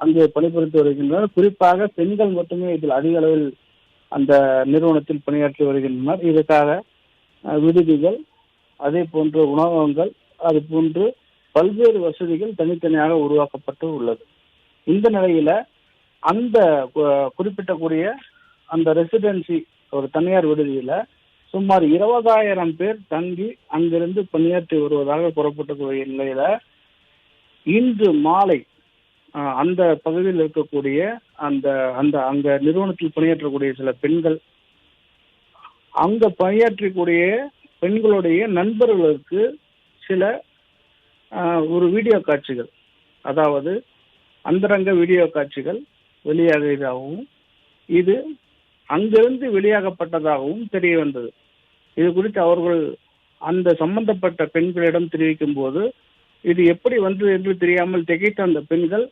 அங்கே பணிபுரிந்து வருகின்றனர். குறிப்பாக பெண்கள் மட்டுமே இதில் அதிக அளவில் அந்த நிறுவனத்தில் பணியாற்றி வருகின்றனர். இதற்காக விடுதிகள் அதே போன்று உணவகங்கள் அது போன்று பல்வேறு வசதிகள் தனித்தனியாக உருவாக்கப்பட்டு உள்ளது. இந்த நிலையில அந்த குறிப்பிட்டக்கூடிய அந்த ரெசிடென்சி ஒரு தனியார் விடுதியில சுமார் இருபதாயிரம் பேர் தங்கி அங்கிருந்து பணியாற்றி வருவதாக கூறப்பட்டக்கூடிய நிலையில இன்று மாலை அந்த பகுதியில் இருக்கக்கூடிய அந்த அந்த அங்க நிறுவனத்தில் பணியாற்றக்கூடிய சில பெண்கள் அங்க பணியாற்றக்கூடிய பெண்களுடைய நண்பர்களுக்கு சில ஒரு வீடியோ காட்சிகள். அதாவது அந்தரங்க வீடியோ காட்சிகள் வெளியாகியதாகவும் இது அங்கிருந்து வெளியாகப்பட்டதாகவும் தெரிய வந்தது. இது குறித்து அவர்கள் அந்த சம்பந்தப்பட்ட பெண்களிடம் தெரிவிக்கும் போது இது எப்படி வந்தது என்று தெரியாமல் திகைத்த அந்த பெண்கள்